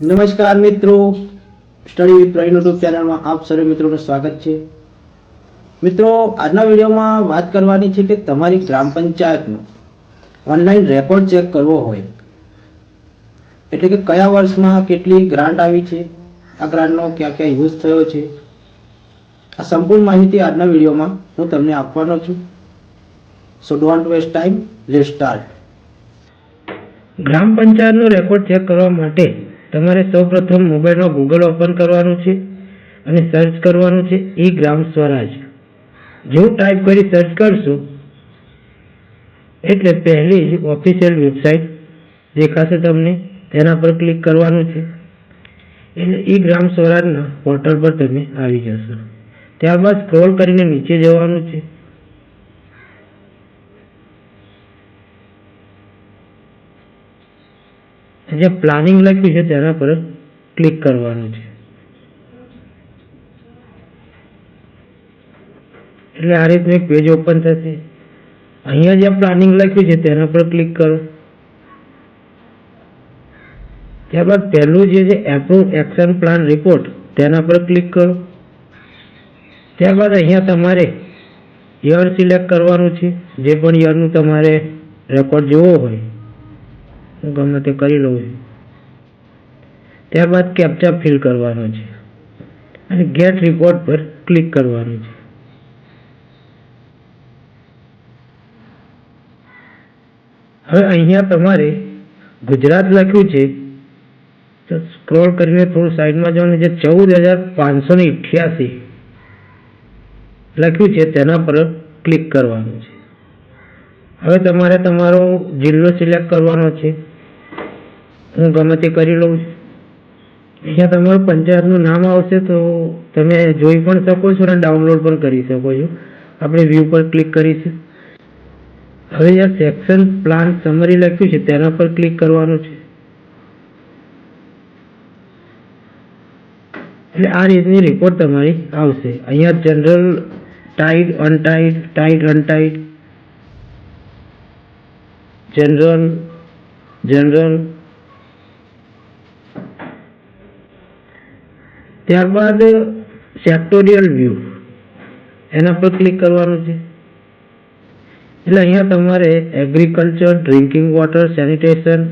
નમસ્કાર મિત્રો. Study with Pravin YouTube ચેનલમાં આપ સર્વે મિત્રોનું સ્વાગત છે. મિત્રો, આજના વિડીયોમાં વાત કરવાની છે કે તમારી ગ્રામ પંચાયતનો ઓનલાઈન રેકોર્ડ ચેક કરવો હોય, એટલે કે કયા વર્ષમાં કેટલી ગ્રાન્ટ આવી છે, આ ગ્રાન્ટનો ક્યાં ક્યાં યુઝ થયો છે, આ સંપૂર્ણ માહિતી આજના વિડીયોમાં હું તમને આપવાનો છું. So don't waste time let start gram પંચાયતનો record check કરવા માટે તમારે સૌપ્રથમ મોબાઈલમાં ગૂગલ ઓપન કરવાનું છે અને સર્ચ કરવાનું છે ઈ ગ્રામ સ્વરાજ. જો ટાઈપ કરી સર્ચ કરશો, એટલે પહેલી જ ઓફિશિયલ વેબસાઇટ દેખાશે તમને. તેના પર ક્લિક કરવાનું છે. એટલે ઈ ગ્રામ સ્વરાજના પોર્ટલ પર તમે આવી જશો. ત્યારબાદ સ્ક્રોલ કરીને નીચે જવાનું છે. જે પ્લાનિંગ લખ્યું છે તેના પર ક્લિક કરવાનું છે. એટલે આ રીતનું એક પેજ ઓપન થશે. અહીંયા જે પ્લાનિંગ લખ્યું છે તેના પર ક્લિક કરો. ત્યારબાદ પહેલું જે છે એપ્રુવ એક્શન પ્લાન રિપોર્ટ તેના પર ક્લિક કરો. ત્યારબાદ અહીંયા તમારે યર સિલેક્ટ કરવાનું છે. જે પણ યરનું તમારે રેકોર્ડ જોવો હોય હું ગમે તે કરી લઉં છું. ત્યારબાદ કેપ્ચા ફિલ કરવાનો છે અને ગેટ રિપોર્ટ પર ક્લિક કરવાનું છે. હવે અહીંયા તમારે ગુજરાત લખ્યું છે, તો સ્ક્રોલ કરીને થોડું સાઈડમાં જવાનું જે ચૌદ હજાર પાંચસો ને અઠ્યાસી લખ્યું છે, તેના પર ક્લિક કરવાનું છે. હવે તમારે તમારો જિલ્લો સિલેક્ટ કરવાનો છે. હું ગમે તે કરી લઉં અહીંયા તમારું પંચાયતનું નામ આવશે તો તમે જોઈ પણ શકો છો અને ડાઉનલોડ પણ કરી શકો છો. આપણે વ્યૂ પર ક્લિક કરીશું. હવે જ્યાં સેક્શન પ્લાન સમરી લખ્યું છે તેના પર ક્લિક કરવાનું છે. એટલે આ રીતની રિપોર્ટ તમારી આવશે. અહીંયા general tied untied tied untied general general ત્યારબાદ સેક્ટોરિયલ વ્યૂ એના પર ક્લિક કરવાનું છે. એટલે અહીંયા તમારે એગ્રીકલ્ચર ડ્રિંકિંગ વોટર સેનિટેશન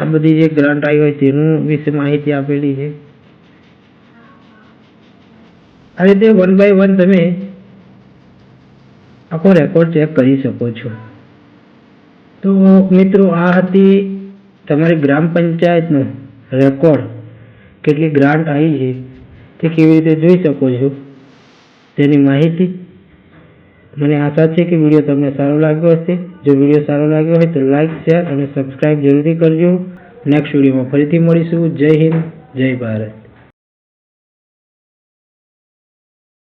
આ બધી જે ગ્રાન્ટ આવી હોય તેનું વિશે માહિતી આપેલી છે. આ રીતે વન બાય વન તમે આખો રેકોર્ડ ચેક કરી શકો છો. તો મિત્રો, આ હતી તમારી ગ્રામ પંચાયતનો રેકોર્ડ કેટલી ગ્રાન્ટ આવી છે. તે કેવી રીતે જોઈ શકો છો? તેની માહિતી મને આશા છે કે વીડિયો તમને સારો લાગ્યો હશે. જો વીડિયો સારો લાગ્યો હોય તો લાઇક શેર અને સબસ્ક્રાઈબ જરૂરથી કરજો. નેક્સ્ટ વિડીયોમાં ફરીથી મળીશું. જય હિન્દ, જય ભારત.